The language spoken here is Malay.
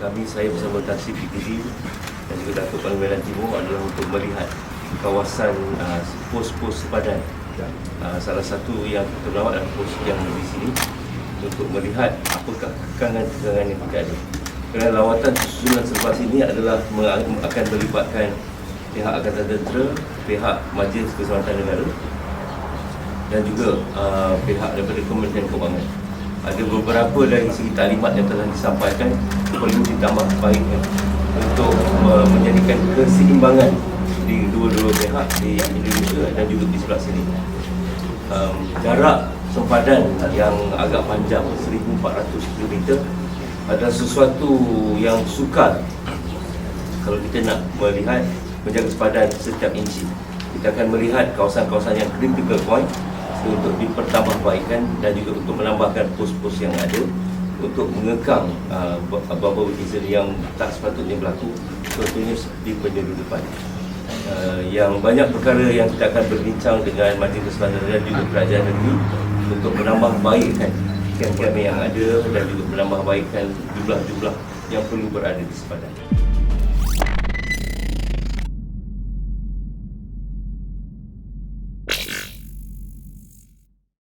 Kami saya bersama Tasif PTD dan juga Datuk Pangeran Timur adalah untuk melihat kawasan uh, pos-pos sepadan. Uh, salah satu yang kita merawat adalah pos yang di sini untuk melihat apakah kekangan-kekangan yang kita ada. Kerana lawatan susulan selepas ini adalah akan melibatkan pihak Angkatan Tentera, pihak Majlis Keselamatan Negara dan juga uh, pihak daripada Kementerian Keuangan. Ada beberapa dari segi taklimat yang telah disampaikan perlu ditambah baikkan untuk uh, menjadikan keseimbangan di dua-dua pihak di Indonesia dan juga di sebelah sini. Um, jarak sempadan yang agak panjang 1400 km adalah sesuatu yang sukar. Kalau kita nak melihat menjaga sepadan setiap inci. Kita akan melihat kawasan-kawasan yang critical point untuk dipertambahbaikkan dan juga untuk menambahkan pos-pos yang ada untuk mengekang uh, bubble diesel yang tak sepatutnya berlaku contohnya seperti penyeludupan uh, yang banyak perkara yang kita akan berbincang dengan Majlis Keselamatan dan juga Kerajaan Negeri untuk menambah baikkan kem-kem yang ada dan juga menambah baikkan jumlah-jumlah yang perlu berada di sepadan.